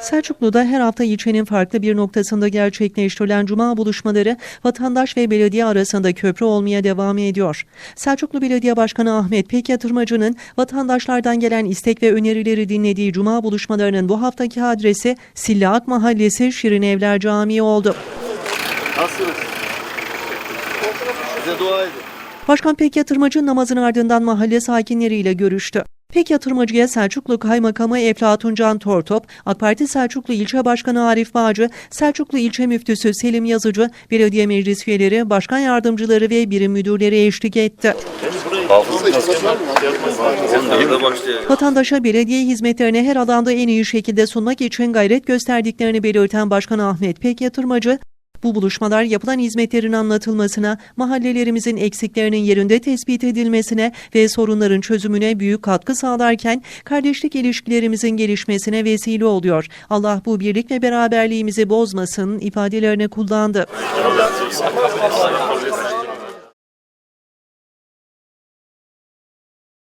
Selçuklu'da her hafta ilçenin farklı bir noktasında gerçekleştirilen cuma buluşmaları vatandaş ve belediye arasında köprü olmaya devam ediyor. Selçuklu Belediye Başkanı Ahmet Pek Yatırmacı'nın vatandaşlardan gelen istek ve önerileri dinlediği cuma buluşmalarının bu haftaki adresi Sillaak Mahallesi Şirin Evler Camii oldu. Nasılsınız? Bize dua edin. Başkan Pek Yatırmacı namazın ardından mahalle sakinleriyle görüştü. Pek Yatırmacı'ya Selçuklu Kaymakamı Eflatun Can Tortop, AK Parti Selçuklu İlçe Başkanı Arif Bağcı, Selçuklu İlçe Müftüsü Selim Yazıcı, belediye meclis üyeleri, başkan yardımcıları ve birim müdürleri eşlik etti. Vatandaşa belediye hizmetlerini her alanda en iyi şekilde sunmak için gayret gösterdiklerini belirten Başkan Ahmet Pek Yatırmacı, bu buluşmalar yapılan hizmetlerin anlatılmasına, mahallelerimizin eksiklerinin yerinde tespit edilmesine ve sorunların çözümüne büyük katkı sağlarken kardeşlik ilişkilerimizin gelişmesine vesile oluyor. Allah bu birlik ve beraberliğimizi bozmasın ifadelerini kullandı.